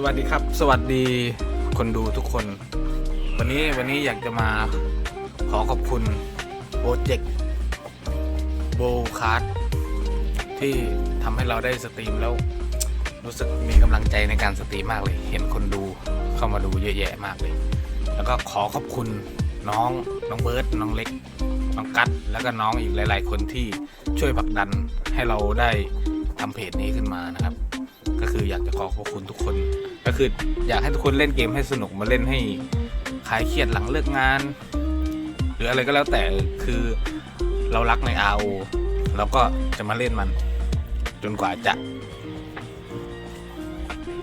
สวัสดีครับ สวัสดีคนดูทุกคน วันนี้วันนี้อยากจะมาขอขอบคุณโปรเจกต์โบคาร์ดที่ทำให้เราได้สตรีมแล้ว รู้สึกมีกำลังใจในการสตรีมมากเลย เห็นคนดูเข้ามาดูเยอะแยะมากเลย แล้วก็ขอขอบคุณน้องน้องเบิร์ดน้องเล็ก น้องกัดแล้วก็น้องอีกหลาย ๆ คนที่ช่วยผลักดันให้เราได้ทำเพจนี้ขึ้นมานะครับ ก็คืออยากจะขอขอบคุณทุกคน ก็คืออยากให้ทุกคนเล่นเกมให้สนุกมาเล่นให้คลายเครียดหลังเลิกงาน หรืออะไรก็แล้วแต่คือเรารักใน RO เราก็จะมาเล่นมัน จนกว่าจะ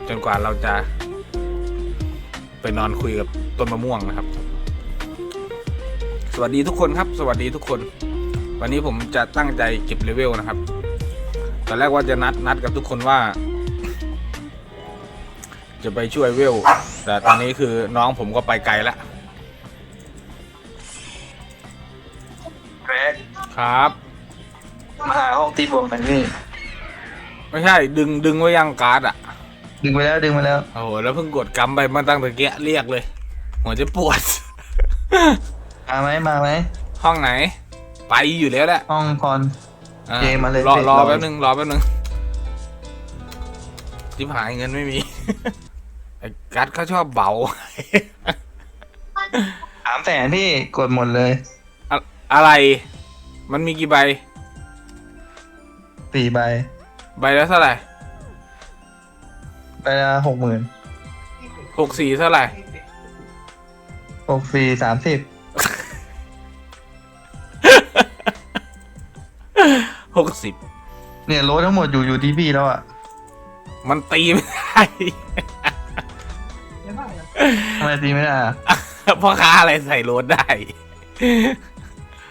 จนกว่าเราจะ ไปนอนคุยกับต้นมะม่วงนะครับ สวัสดีทุกคนครับ สวัสดีทุกคน วันนี้ผมจะตั้งใจเก็บเลเวลนะครับตอนแรกว่าจะนัดนัดกับทุกคนว่า จะไปช่วยเวล แต่ตอนนี้คือน้องผมก็ไปไกลแล้วเกรกครับ มาหาห้องตีบวงกันพี่ไม่ใช่ ดึงดึงไว้ยังการ์ดอะ ดึงไปแล้วดึงไปแล้วโอ้โห แล้วเพิ่งกดกำไปมาตั้งแต่เกี้ยเรียกเลย หัวจะปวด มาไหมมาไหมห้องไหน ไปอยู่แล้วแหละห้องพร อะเกมมาเลยรอพี่รอรอแป๊บนึงรอแป๊บนึงจิบหายเงินไม่มีไอ้ กัดเขาชอบเบา สามแสนพี่กดหมดเลยอะอะไร มันมีกี่ใบ สี่ใบใบละเท่าไหร่ใบละหกหมื่นหกสี่เท่าไหร่หกสี่สามสิบหกสิบเนี่ยโลทั้งหมดอยู่อยู่ที่พี่แล้วอะ มันตีไม่ได้ ทำไมตีไม่ได้อะพ่อค้าอะไรใส่โรถได้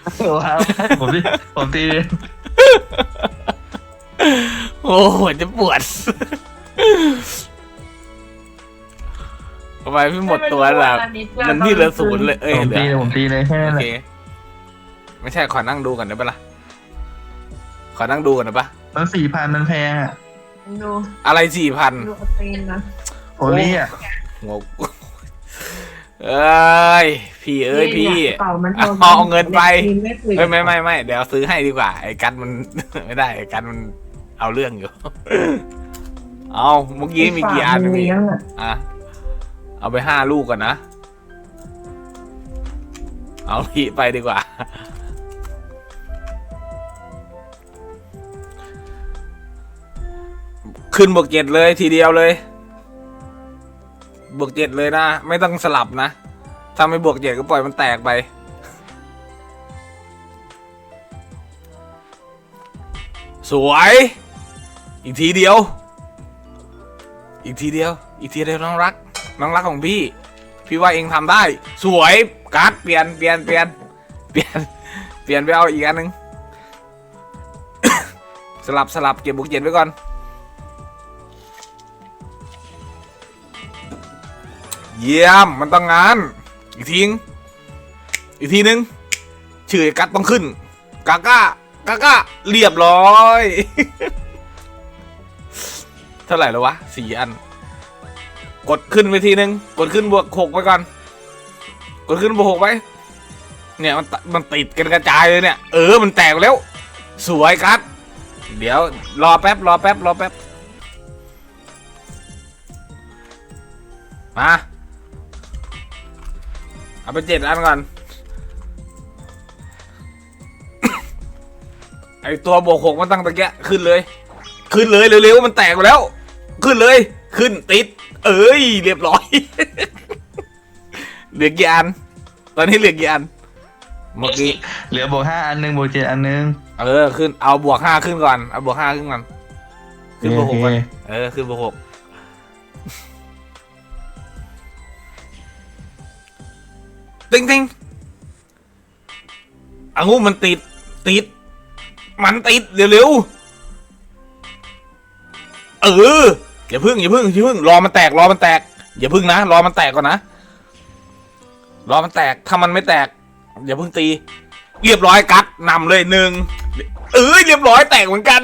โอ้โหครับผมตีผมตีโอ้โหจะปวดทำไมพี่หมดตัวล่ะมันที่เหลือศูนย์เลย เอ้ยผมเหลืตีอเลยผมตีเลยแค่นั้นโอแหเคละไม่ใช่ขอนั่งดูก่อนได้ปะล่ะขอนั่งดูก่อนได้ปะมันสี่พันมันแพงอะดูอะไรสี่พันดูเอาตีนนะโอลี่อะหัว เอ้ยพี่เอ้ยพี่นี่นี่กระเป๋ามันเอาเอาเงินไปด็กกินไม่คุยเอ้ยไม่ไม่ไม่เดี๋ยวซื้อให้ดีกว่า ไอ้กันมัน ไม่ได้ไอ้กันมันเอาเรื่องอยู่ เอาเมื่อกี้มีกี่อันฝามีเลี้ยงอะอะเอาไปห้าลูกก่อนนะ เอาพี่ไปดีกว่า ขึ้นบวกเจ็ดเลยทีเดียวเลย บวกเจ็ดเลยนะ ไม่ต้องสลับนะ ถ้าไม่บวกเจ็ดก็ปล่อยมันแตกไป สวย อีกทีเดียว อีกทีเดียว อีกทีเดียวน้องรัก น้องรักของพี่ พี่ว่าเองทำได้ สวยการ์ดเปลี่ยนเปลี่ยนเปลี่ยนเปลี่ยนเปลี่ยนไปเอาอีกอันหนึ่งสลับสลับเก็บบุกเจ็ดไว้ก่อน เยี่ยมมันต้องงาน อีกทีงอีกทีนึงชื่อกัดต้องขึ้น กาก้ากาก้าเรียบร้อย เท่าไหร่แล้ววะสี่อัน กดขึ้นไปทีนึง กดขึ้นบวกหกไปก่อน กดขึ้นบวกหกไป เนี่ยมันมันติดกันกระจายเลยเนี่ย เออมันแตกแล้ว สวยครับเดี๋ยวรอแป๊บรอแป๊บรอแป๊บมา เอาไปเจ็ดอันก่อน ไอตัวบวกหกมันตั้งตะแกะขึ้นเลย ขึ้นเลยเร็วๆมันแตกไปแล้ว ขึ้นเลย ขึ้นติด เอ้ย เรียบร้อย เหลือกี่อัน ตอนนี้เหลือกี่อัน เมื่อกี้ เหลือบวกห้าอันหนึ่งบวกเจ็ดอันหนึ่งเออ ขึ้น เอาบวกห้าขึ้นก่อน เอาบวกห้าขึ้นก่อน ขึ้นบวกหกก่อนโอเคเออ ขึ้นบวกหก ติงติงอางูมันติด ติด มันติดเร็วๆ เออ อย่าพึ่งอย่าพึ่งอย่าพึ่งรอมันแตกรอมันแตก อย่าพึ่งนะ รอมันแตกก่อนนะ รอมันแตก ถ้ามันไม่แตก อย่าพึ่งตี เรียบร้อยกัดนำเลยหนึ่งเอ้ยเรียบร้อยแตกเหมือนกัน